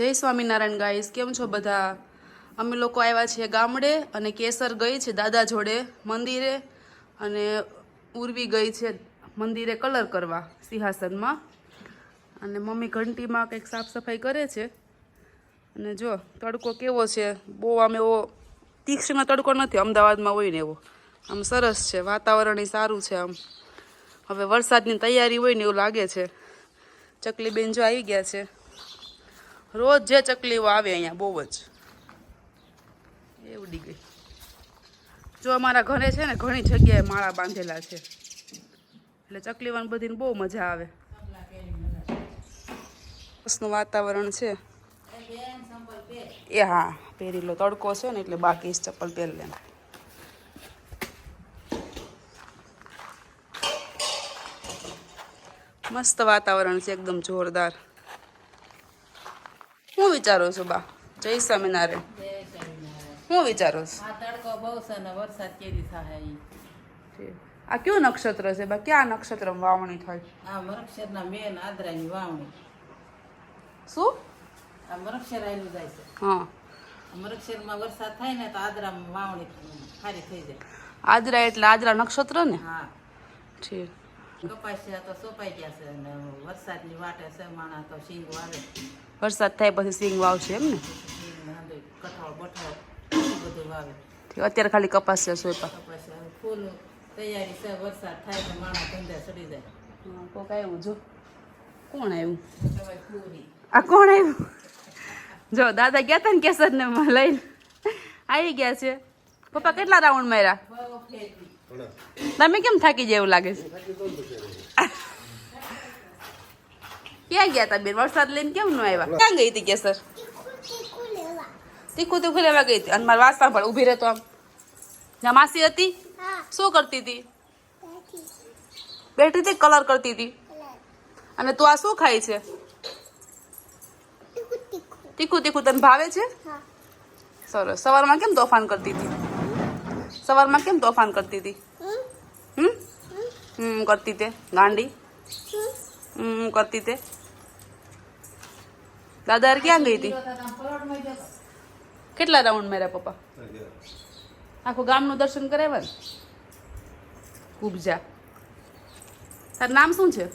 જય સ્વામિનારાયણ ગાઈસ, કેમ છો બધા? અમે લોકો આવ્યા છીએ ગામડે અને કેસર ગઈ છે દાદા જોડે મંદિરે અને ઉર્વી ગઈ છે મંદિરે કલર કરવા સિંહાસનમાં. અને મમ્મી ઘંટીમાં કંઈક સાફ સફાઈ કરે છે. અને જો, તડકો કેવો છે? બહુ આમ એવો તીક્ષ્ણ તડકો નથી, અમદાવાદમાં હોય ને એવો. આમ સરસ છે, વાતાવરણ સારું છે આમ. હવે વરસાદની તૈયારી હોય ને એવું લાગે છે. ચકલી બેન જો આવી ગયા છે. રોજ જે ચકલીઓ આવે અહીંયા, બહુ જ. એ ઉડી ગઈ જો અમારા ઘરે છે ને, ઘણી જગ્યાએ માળા બાંધેલા છે. એટલે ચકલીવાન બધીને બહુ મજા આવે. બસનું વાતાવરણ છે. એ હા પહેરી લો તડકો છે ને, એટલે બાકી ચપ્પલ પહેરી લે મસ્ત વાતાવરણ છે, એકદમ જોરદાર. વિચારો છો બા. જય સ્વામિનારાયણ. હું વિચારો છો. આ તડકો બહુ છે ને વરસાદ કેદી થાય. આ કયું નક્ષત્ર છે બા? ક્યાં નક્ષત્ર વાવણી થાય? આ મરક્ષરના મેન આદરાની વાવણી. શું? આ મરક્ષર આવેલું જાય છે. હા. મરક્ષરમાં વરસાદ થાય ને તો આદરામાં વાવણી સારી થઈ જાય. આદરા એટલે આદરા નક્ષત્ર ને? હા. છે. કપાસિયા તો સોપાઈ ગયા છે અને વરસાદની વાટે છે માણા તો સિંગ વાવે. વરસાદ થાય પછી સિંગ વાવશે એમ ને? કઠોળ બઠોળ બધું વાવે. અત્યારે ખાલી કપાસ છે કપાસિયા ફૂલ તૈયારી છે વરસાદ થાય તો માણા ધંધા ચડી જાય. કોક આવ્યું જો. કોણ આવ્યું? આ કોણ આવ્યું? જો દાદા ગયા હતા ને કેસર ને લઈને. આવી ગયા છે. પપ્પા કેટલા રાઉન્ડ માર્યા? તમે કેમ થાકી જાય એવું લાગે છે? ક્યાં ગયા તા બેન? વરસાદ લઈને કેમ નો આવ્યા? ક્યાં ગઈ હતી કેસર? તીખું તીખું લેવા ગઈ હતી અને મારા વાત સાંભળ ઊભી રહેતો આમ. જ્યાં માસી હતી? શું કરતી હતી બેઠી હતી કલર કરતી હતી અને તું આ શું ખાય છે? તીખું તીખું. તને ભાવે છે? સરસ. સવારમાં કેમ તોફાન કરતી હતી સવારમાં કેમ તોફાન કરતી હતી? હમ? હમ? કરતી તે. ગાંડી? હમ? કરતી તે. દાદા ક્યાં ગઈ હતી? કેટલા રાઉન્ડ માર્યા પપ્પા? આખું ગામનું દર્શન કરાવ્યા ને? કુબજા. તારું નામ શું છે?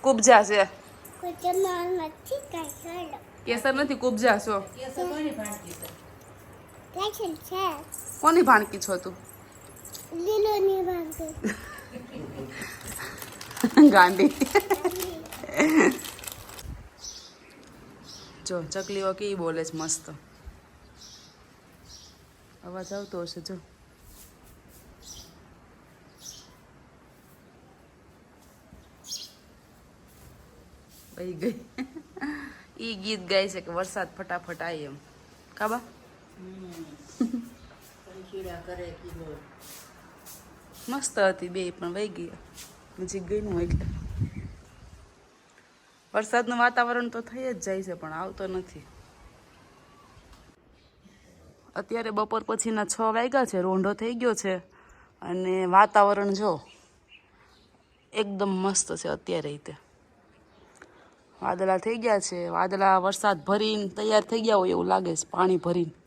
કુબજા છે. કેસર નથી કુબજા છો? કેસર કોની ભાણકી છે. કોની ભાણકી છો તું? ગાંડી જો ચકલીઓ કેવી બોલે છે મસ્ત. અવાજ આવતો હશે જો. વહી ગઈ. ઈ ગીત ગાય છે કે વરસાદ ફટાફટ આવી એમ. કાબા મસ્ત હતી બે પણ વહી ગયા ગઈ નું એટલે. વરસાદનું વાતાવરણ તો થઈ જ જાય છે, પણ આવતો નથી. અત્યારે બપોર પછીના છ વાગ્યા છે, રોંઢો થઈ ગયો છે. અને વાતાવરણ જો એકદમ મસ્ત છે અત્યારે રીતે વાદળા થઈ ગયા છે, વાદળા વરસાદ ભરીને તૈયાર થઈ ગયા હોય એવું લાગે છે, પાણી ભરીને.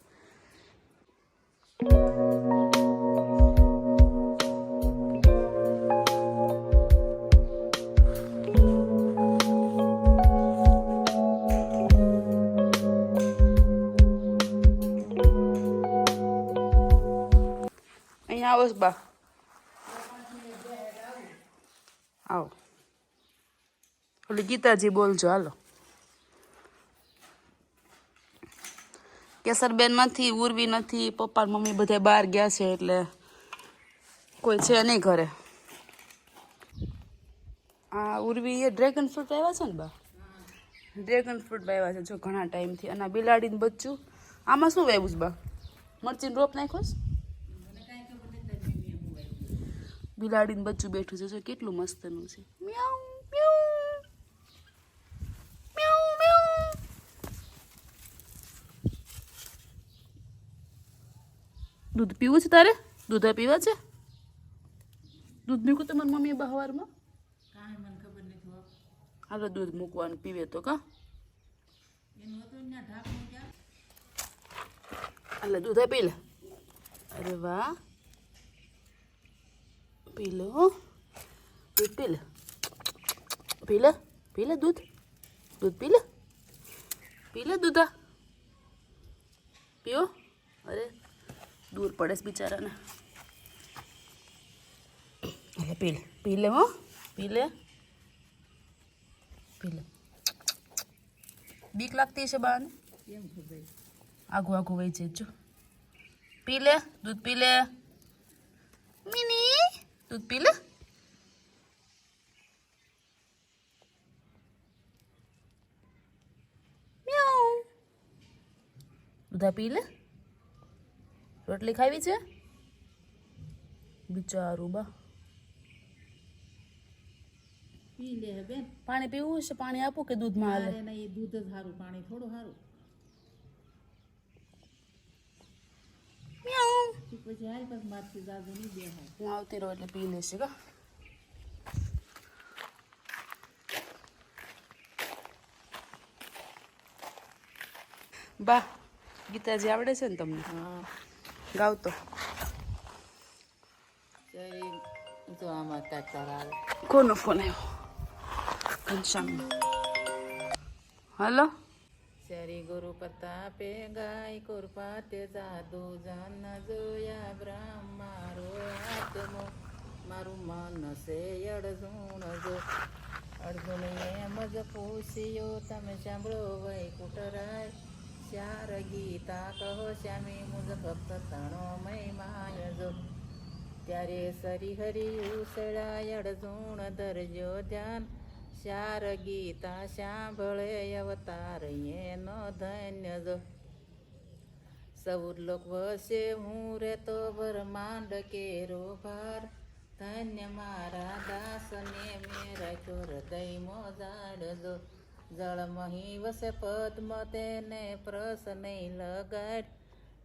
અહીંયા આવો બા આવો ઓલી ગીતાજી બોલજો હાલો કેસરબેન નથી, ઉર્વી નથી પપ્પા મમ્મી બધા બહાર ગયા છે એટલે કોઈ છે નહીં ઘરે. આ ઉર્વી એ ડ્રેગન ફ્રૂટ આવ્યા છે ને બા? ડ્રેગન ફ્રૂટ વાવ્યા છે, જો ઘણા ટાઈમથી અને બિલાડીને બચ્ચું. આમાં શું વાવ્યું છે બા? મરચીનો રોપ નાખ્યો છે? બિલાડીનું બચ્ચું બેઠું છે જો કેટલું મસ્તનું છે. મ્યાઉ મ્યાઉ. મ્યાઉ મ્યાઉ. દૂધ પીવું છે તારે? દૂધ પીવા છે? દૂધ મૂકું તમારી મમ્મીએ બહારમાં કાંઈ મને ખબર નથી હાલો દૂધ મૂકવાનું પીવે તો કા? એટલે દૂધ પી લે. અરે વાહ. પી લે દૂધ પી લે પી લે પી લે દૂધ દૂધ પી લે પી લે દૂધા પીઓ અરે દૂર પડે છે બિચારાને એટલે પી પી લે પી લે પી બીક લાગતી છે બાને આઘું આઘું વહી જાય જો પી લે દૂધ પી લે મિની દૂધ પી લે. દૂધા પી લે રોટલી ખાવી છે બિચારું બા પી લે બેન પાણી પીવું છે પાણી આપું કે દૂધમાં હાલે નહીં દૂધ જ સારું પાણી થોડું સારું મ્યાઉ. ઈ પછી હાલ પછી મારથી દાદુ નહીં બે આવતી રહું એટલે પી લેશે કા બા ગીતાજી આવડે છે ને તમને? હા. ગાવ તો આમાં આવે કોનો ફોન આવ્યો? ઘનશ્યામનો. હાલો? શ્રી ગુરુ પ્રતાપે ગાય કૃપાતે જાદુ જન જોયા બ્રહ્મ મારો આત્મો મારું મન છે અડઝુણ જો અર્જુન એમ જ પૂછ્યો તમે સાંભળો વૈકુટરાય ચાર ગીતા કહો શ્યામી મુજ ભક્ત તણો મહિમાય જો ત્યારે સરી હરી ઉસળાય અડઝુણ ધરજો ધ્યાન ચાર ગીતા સાંભળે અવતાર એનો ધન્ય જો. સૌર લોક વસે હું રેતો બ્રહ્માંડ કેરો ભાર. ધન્ય મારા દાસને મેં રાખ્યો હૃદયમાં જાડજો જળ મહી વસે પદ્મ તેને પ્રસ નહીં લગાડ.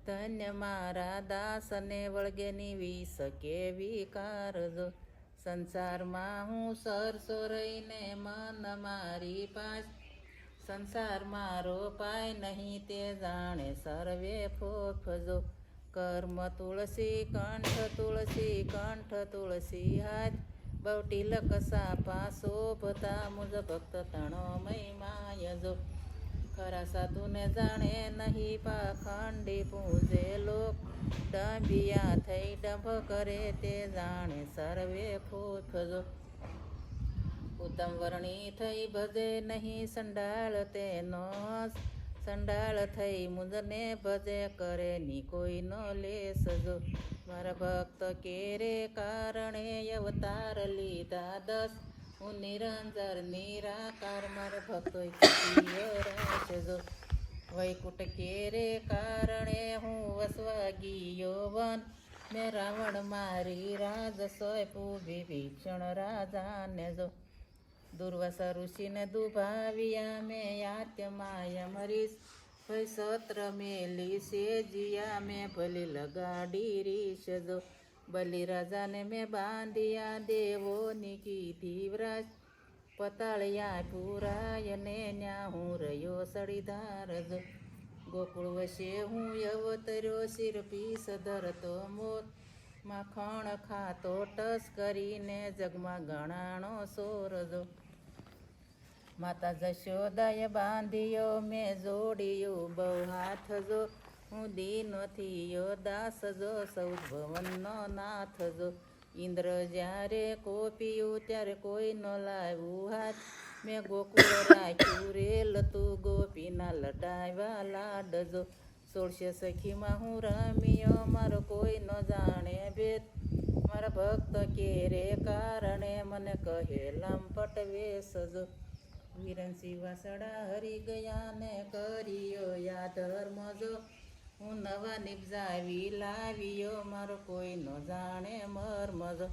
ધન્ય મારા દાસને વળગે નીવી શકે વિકારજો સંસારમાં હું સરસો રહીને મન મારી પાસ. સંસાર મારો પાય નહીં તે જાણે સર્વે ફોફજો. કર્મ તુલસી, કંઠ તુલસી કંઠ તુલસી હાથ. બવટી લકસા પાસો બધા મુજ ભક્ત તણો મહિમાય જો ખરા સાધુને જાણે નહીં પાખંડી પૂજે લોક. ડંબિયા થઈ ડંભ કરે તે જાણે સર્વે ફૂફજો ઉત્તમ વર્ણી થઈ ભજે નહીં સંડાળ તેનો સંડાળ થઈ મુદને ભજે કરે ની કોઈ નો લેસજો મારા ભક્ત કેરે કારણે અવતાર લીધા દસ. હું નિરંજર નિરાકાર, મારા ભક્તો રાખજો વૈકુટ કેરે કારણે હું વસવા ગયો વન મેં રાવણ મારી રાજ સોયપું વિભીષણ રાજાને જો. દુર્વાસ ઋષિને દુભાવ્યા, મેં યાત્યમાય મરીશ. ભય સત્ર મેલી સેજિયા મેં ભલી લગાડી રીશ જો. બલિ રાજાને મેં બાંધ્યા, દેવોની કીધી વ્રજ પતાળ્યા પુરાય ને ન્યા હું રહ્યો સળીધાર ગોકુળ વશે હું અવતર્યો શિર પીસ ધરતો મોત. માખણ ખાતો ટસ કરીને જગમાં ગણાણો સોરજો માતા જશોદાએ બાંધ્યો, મેં જોડ્યું બહુ હાથ જો હું દીનો થયો દાસ જો સૌ ભવનનો નાથ જો ઇન્દ્ર જ્યારે કોપિયું ત્યારે કોઈ ન લાવ્યું હાથ. મેં ગોકુળ રાખ્યું રેલ તું ગોપીના લડાવ્યા લાડજો. સોળશે સખીમાં હું રમ્યો, મારો કોઈ ન જાણે ભેદ. મારા ભક્ત કેરે કારણે મને કહે લંપટ વેસજો વિરંસી વાસડા હરી ગયા ને કર્યો યા ધર્મ હું નવા નિપજાવી લાવ્યો, મારો કોઈ ન જાણે મર્મ જો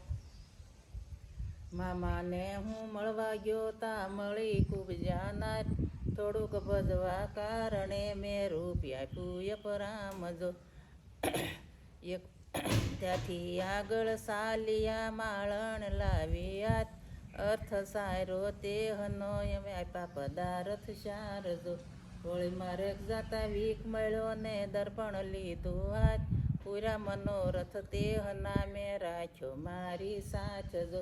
મામાને હું મળવા ગયો તા મળી ખૂબ જાનાર. થોડુંક ભજવા કારણે મેં રૂપિયા પૂય પરામજો એક ત્યાંથી આગળ સાલિયા માળણ લાવ્યા. અર્થ સારો તે હનો એમ આપ્યા પદાર્થ સારજો હોળીમાં રેખ જાતા વીક મળ્યો ને દર્પણ લીધું હાથ. પૂરા મનોરથ તે મેં રાખ્યો મારી સાચજો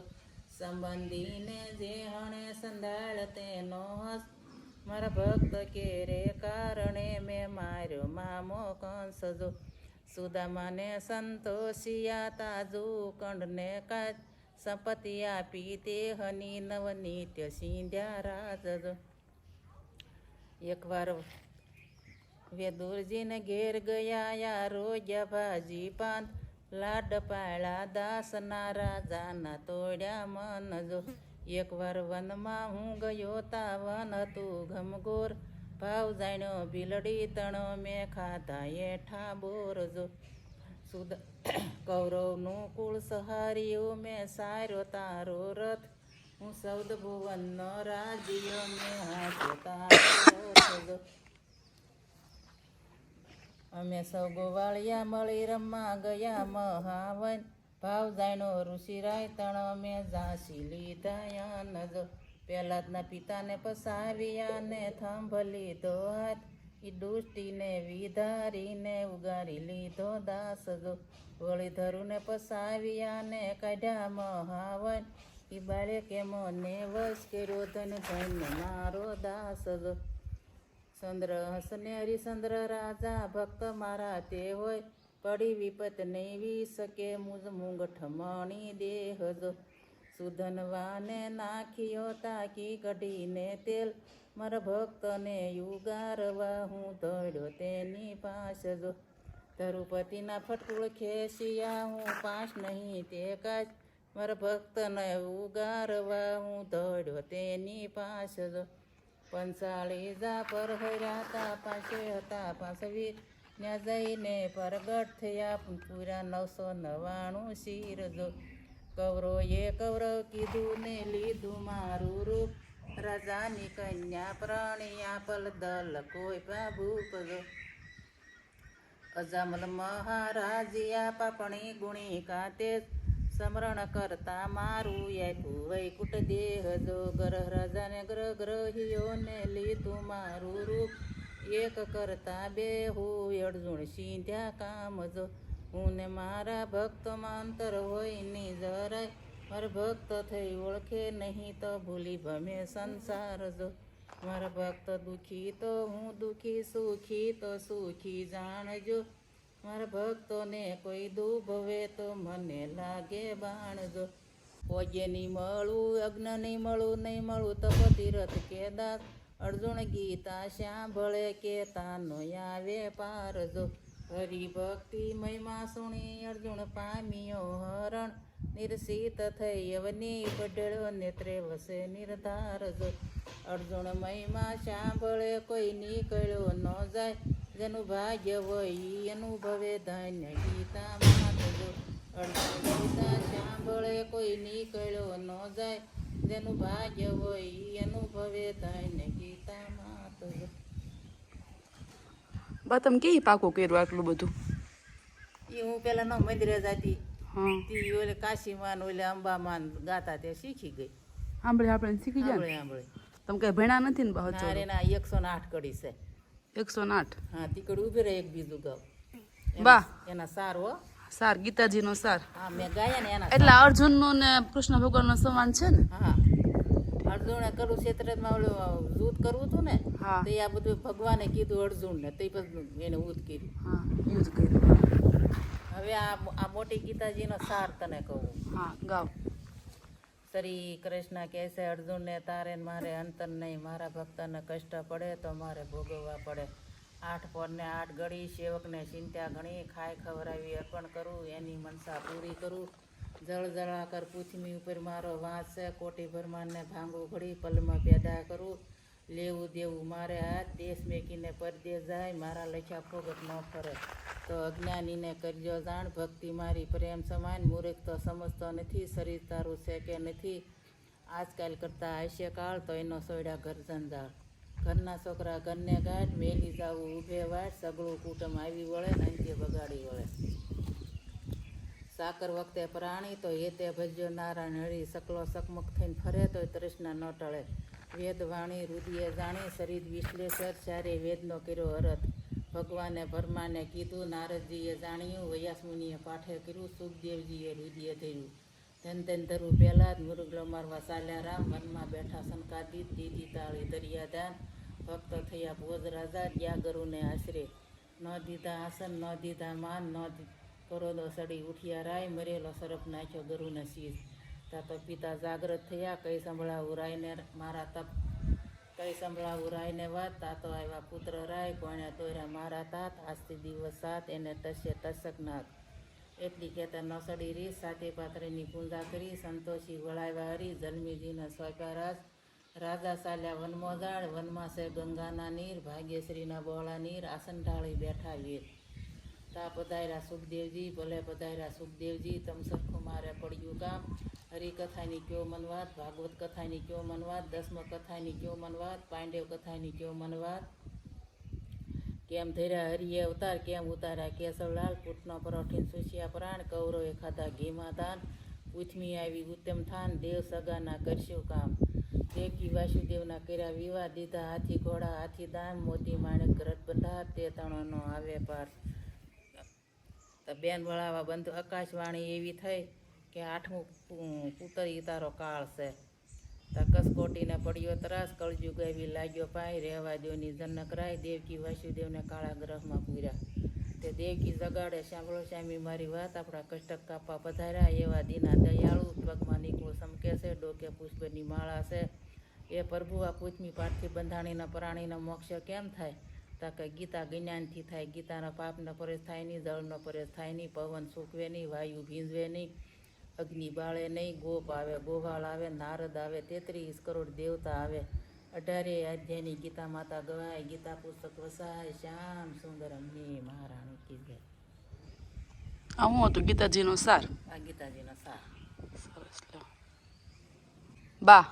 સંબંધીને જે હણે સંધાળ તેનો હસ. મારા ભક્ત કે રે કારણે મેં માર્યો મામો કંસજો સુદામાને સંતોષિયા તાજુ કંડને કાચ. સંપત્તિ આપી તે હની નવનિત્ય સિંધ્યા રાજજો એકવાર વેદુરજીને ઘેર ગયા યા રોજ્યા ભાજી પાંત લાડ પાળા દાસના રાજાના તોડ્યા મન જો. એકવાર વનમાં હું ગયો તા વન હતું ઘમઘોર. ભાવ જાણ્યો બિલડી તણો મેં ખાધા એઠા બોરજો સુદ કૌરવનું કુળ સહારીઓ મેં સાર્યો તારો રથ. હું સૌદ ભુવનનો રાજ્યો મેં. અમે સૌ ગોવાળિયા મળી રમવા ગયા મહાવન. ભાવ જાણો ઋષિ રાય તણ અમે ઝાંસી લીધા નજો. પહેલાદના પિતાને પસાવ્યા ને થાંભલી તો હાથ. ઈ દુષ્ટિને વિધારીને ઉગારી લીધો દાસ જો વળી ધરુને પસાવ્યા ને કાઢ્યા મહાવન. બાળે કે મને વશ કર્યો ધન ધન્ય મારો દાસ. ચંદ્ર હસને હરિચંદ્ર રાજા, ભક્ત મારા તે હોય, પડી વિપત નહીં વી શકે મુજ મૂંગઠ મણી દેહજો સુધનવાને નાખ્યો તાકી કઢીને તેલ, મારા ભક્તને યુગારવા હું દોડ્યો તેની પાસજો ધરુપતિના ફટકુળ ખેસિયા હું પાસ નહીં તે કાચ મારા ભક્તને ઉગારવા હું દોડ્યો તેની પાસજો પંચાળી જા પર હર્યા પાસે હતા પાસવી ત્યાં જઈને પ્રગટ થયા પૂરા નવસો નવાણું શીર જો. કૌરવએ કૌરવ કીધું ને લીધું મારું રૂપ. રાજાની કન્યા પ્રણિયા પલ દલ કોઈ બાબૂપ જો. અજામલ મહારાજિયા પાપણી ગુણી કાતે સ્મરણ કરતા મારું આપ્યું વૈકુટ દેહ જો ગ્રહ રાજાને ગ્રહ ગ્રહીઓને લીધું મારું રૂપ. એક કરતા બે હું અર્જુન સિંધ્યા કામ જો. હું ને મારા ભક્તમાં અંતર હોયની જરાય. મારા ભક્ત થઈ ઓળખે નહીં તો ભૂલી ભમે સંસાર જો. મારા ભક્ત દુખી તો હું દુખી, સુખી તો સુખી જાણજો. મારા ભક્તોને કોઈ દુભવે તો મને લાગે બાણજો પોજે નહીં મળું, અગ્ન નહીં મળું નહીં મળું તપતિ તીરથ કે દાસ અર્જુન ગીતા સાંભળે કે તાનો આવે પારજો હરિભક્તિ મહિમા સુણી અર્જુન પામ્યો હરણ. નિર્સિત થઈ અવની પડ્યો નેત્રે વસે નિર્ધારજો અર્જુન મહિમા સાંભળે કોઈ નીકળ્યો ન જાય. જેનું ભાગ્ય ઈ અનુભવે ધન્ય ગીતા ગીતા સાંભળે કોઈ નીકળ્યો ન જાય. જેનું ભાગ્ય ઈ અનુભવે ધન્ય ગીતા માતજો બા તમે કેવી પાકું કર્યું આટલું બધું? એ હું પેલા ન મંદિરે જતી તી ઓલે કાશીમાં ને ઓલે અંબામાં ને ગાતા તે શીખી ગઈ. સાંભળે આપણે શીખી જાય સાંભળે સાંભળે. તમે કઈ ભણ્યા નથી ને બહુ ના રે ના એકસો ને આઠ કડી છે. એકસો આઠ. હા તીકડ ઊભી રહે એક બીજું ગાવ વાહ. એના સાર હો. સાર ગીતાજીનો સાર. હા મેં ગાયા ને એના એટલે અર્જુનનો ને કૃષ્ણ ભગવાનનો સમાન છે ને? હા. અર્જુને કરું ક્ષેત્રમાં ઓલું જૂથ કરવું હતું ને હા. તો આ બધું ભગવાને કીધું અર્જુનને તે પછી એને ઉદ કર્યું. હા યુઝ કર્યું હવે આ આ મોટી ગીતાજીનો સાર તને કહું. હા ગાવ. શ્રી કૃષ્ણ કહે છે, અર્જુનને તારે મારે અંતર નહીં, મારા ભક્તને કષ્ટ પડે તો મારે ભોગવવા પડે. આઠ પોરને આઠ ગળી, સેવકને ચિંતા ઘણી ખાય ખવરાવી અર્પણ કરું, એની મનસા પૂરી કરું. જળ જળાકર પૃથ્વી ઉપર મારો વાંસ છે, કોટી ભરમાનને ભાંગું ઘડી, પલમાં પેદા કરું. લેવું દેવું. મારે હાથ દેશ મેકીને પરદેશ જાય, મારા લખ્યા ફોગટ ન ફરે. તો અજ્ઞાનીને કરજો જાણ, ભક્તિ મારી. પ્રેમ સમાન, મૂર્ખ તો સમજતો નથી, શરીર તારું છે કે નથી? આજકાલ કરતા આયુષ્યકાળ તો એનો સોયડા ઘર જંજાળ ઘરના છોકરા ઘરને ગાંઠ મેલી જાવું, ઊભે વાટ, સગળું કુટુંબ આવી વળે ને બગાડી વળે. સાકર વખતે પ્રાણી તો હેતે ભજ્યો નારાયણ હળી સકલો સકમક થઈને ફરે તોય તૃષ્ણા ન ટળે. વેદ વાણી રુદિએ જાણી શરીર વિશ્લેષર ચારે વેદનો કર્યો અરથ. ભગવાને ભરમાને કીધું, નારદજીએ જાણ્યું, વયાસમુનિએ પાઠે કર્યું, સુખદેવજીએ રુદિએ ધર્યું ધન ધન ધરું પહેલા જ મુરુગલો મારવા ચાલ્યા રામ મનમાં બેઠા સંકાદિત દીદી તાળી દરિયાદાન. ભક્ત થયા ભોજ રાજા ગયા ગરુને આશરે. ન દીધા આસન, ન દીધા માન, ન કરોદો સડી ઉઠ્યા રાય, મરેલો સરપ નાખ્યો ગરુને શીશ તા તો પિતા જાગ્રત થયા, કઈ સંભળાવું રાયને મારા તપ કઈ સંભળાવું રાયને વાત? તા તો આવ્યા પુત્ર રાય, કોણે તોર્યા મારા તાત? આજથી દિવસ સાત, એને તસ્ય તસક નાથ. એટલી કહેતા નસડી રી, સાતે પાત્રની પૂજા કરી, સંતોષી વળાવ્યા હરી, જન્મીજીને સ્વાપ્યા રાજ. રાજા ચાલ્યા વનમાં જાળ વનમાં છે ગંગાના નીર, ભાગ્યશ્રીના બોળા નીર, આસન ઢાળી બેઠા વીર. તા પધાર્યા સુખદેવજી, ભલે પધાર્યા સુખદેવજી તમ સરખું મારે પડ્યું કામ. હરિકથાની કયો મનવાદ ભાગવત કથાની કયો મનવાદ દસમ કથાની કયો મનવાદ પાંડવ કથાની કયો મનવાદ કેમ ધર્યા હરિએ અવતાર, કેમ ઉતાર્યા કેશવલાલ પૂટનો પરોઠીન સુશિયા પ્રાણ, કૌરવે ખાધા ઘીમાં દાન. ઉથમી આવી ઉત્તમ થાન, દેવ સગાના કરશું કામ. દેવકી વાસુદેવના કર્યા વિવાહ દીધા હાથી ઘોડા, હાથી દાન, મોતી માણેક રથ બધા તે તણોનો આવે પાર. બેન વળાવા બંધ આકાશવાણી એવી થઈ. કે આઠમું પુતરી તારો કાળ છે. તો કસકોટીને પડ્યો ત્રાસ કળજુ ગાવી લાગ્યો પાય, રહેવા દ્યોની જનક રાય, દેવકી વાસુદેવને કાળા ગ્રહમાં પૂર્યા. તે દેવકી જગાડે, સાંભળો સ્વામી, મારી વાત આપણા કષ્ટક કાપા પધાર્યા, એવા દીના દયાળુ, પગમાં નીકળું સમકે છે, ડોકે પુષ્પની માળા છે. એ પ્રભુ, આ પૂછમી પાઠથી બંધાણીના પ્રાણીના મોક્ષ કેમ થાય? તા કે ગીતા જ્ઞાનથી થાય. ગીતાના પાપનો પરેશ થાય નહીં, જળનો પરેશ થાય નહીં, પવન સૂકવે નહીં, વાયુ ભીંજવે નહીં. અગ્નિ બાળે નહીં ગોપ આવે ગોવાળ આવે નારદ આવે તેત્રીસ કરોડ દેવતા આવે. અઢારે અધ્યાયની ગીતા માતા ગવાય ગીતા પુસ્તક વસાય શ્યામ સુંદર અમને મહારાણી કી જય. આ હતું? ગીતાજીનો સાર? આ ગીતાજીનો સાર. સરસ બા.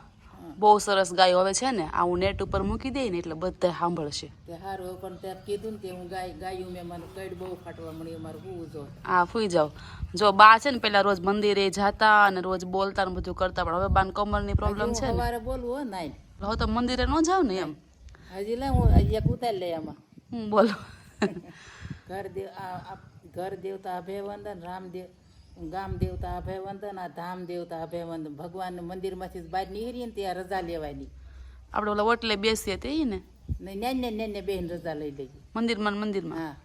બહુ સરસ ગાયો હવે છે ને આ હું નેટ ઉપર મૂકી દઈ ને એટલે બધા સાંભળશે. સારું પણ તે કીધું ને કે હું ગાય ગાયું મેં મને કઈડ બહુ ફાટવા મળ્યું મારું હું જો હા ફૂઈ જાવ જો બા છે ને પેલા રોજ મંદિરે જતા અને રોજ બોલતા ને બધું કરતા પણ હવે બાન કમરની પ્રોબ્લેમ છે ને. સવારે બોલવું હો નાઈ. હવે તો મંદિરે ન જાવ ને એમ. હજી લે હું એક ઉતારી લઈ આમાં. હું બોલો. ઘર દેવ ઘર દેવતા અભયવંદન રામદેવ. ગામ દેવતા અભયવંદન આ ધામ દેવતા અભયવંદન ભગવાન મંદિરમાંથી બહાર નીકળીએ ને ત્યાં રજા લેવાની. આપણે ઓલા ઓટલે બેસીએ તે ને? ને ને ન્યાને બેન રજા લઈ લઈએ. મંદિરમાં ને મંદિરમાં? હા.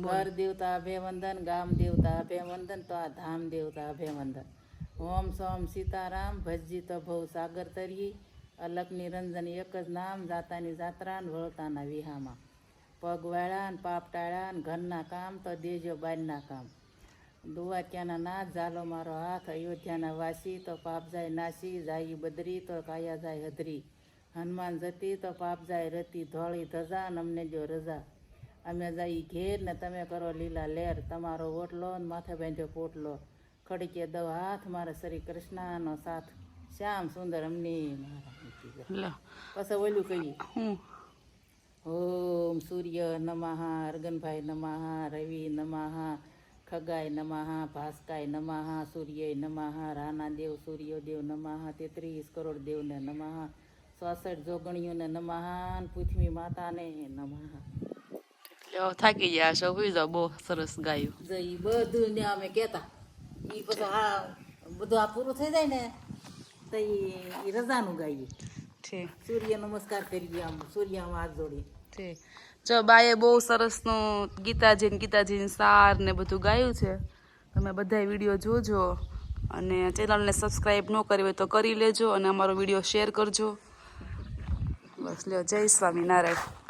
ઘર દેવતા અભયવંદન ગામ દેવતા અભયવંદન તો આ ધામ દેવતા અભયવંદન. ઓમ સોમ સીતારામ ભજજી તો ભવ સાગર તરી અલગ નિરંજન એક જ નામ જાતાની જાત્રા ને વળતાના વિહામાં. પગ વાળા ને પાપ ટાળા ને ઘરના કામ તો દેજો બારના કામ. દુવાત્યાના ના ઝાલો મારો હાથ અયોધ્યાના વાસી તો પાપ જાય નાસી જાય બદરી તો કાયા જાય હદરી. હનુમાન જતી તો પાપ જાય રતી ધોળી ધજા ને અમને જો રજા. અમે જઈ ઘેર ને તમે કરો લીલા લેર તમારો ઓટલો ને માથે બાંધ્યો પોટલો. ખડકે દવ હાથ મારા શ્રી કૃષ્ણનો સાથ. શ્યામ સુંદર અમને લો. પછી ઓલું કહીએ. ઓમ સૂર્ય નમઃ અર્ગનભાઈ નમઃ રવિ નમઃ. ખગાય નમઃ ભાસ્કાય નમઃ સૂર્ય નમઃ રાના દેવ સૂર્યદેવ નમઃ તેત્રીસ કરોડ દેવને નમઃ ચોસઠ જોગણીઓને નમઃ ને પૃથ્વી માતાને નમઃ. લ્યો થાકી ગયા છો હુઈ જાઓ બહુ સરસ ગાયું. જય બધું ને અમે કહેતા. ઈ બધું આ બધું આ પૂરું થઈ જાય ને તો ઈ રજાનું ગાઈએ. ઠીક. સૂર્ય નમસ્કાર કરીએ આમ સૂર્યમાં હાથ જોડી ઠીક. જો બાએ બહુ સરસનું ગીતાજી ને ગીતાજીની સાર ને બધું ગાયું છે. તમે બધા વીડિયો જોજો અને ચેનલને સબસ્ક્રાઈબ ન કરી હોય તો કરી લેજો અને અમારો વીડિયો શેર કરજો. બસ લ્યો, જય સ્વામિનારાયણ.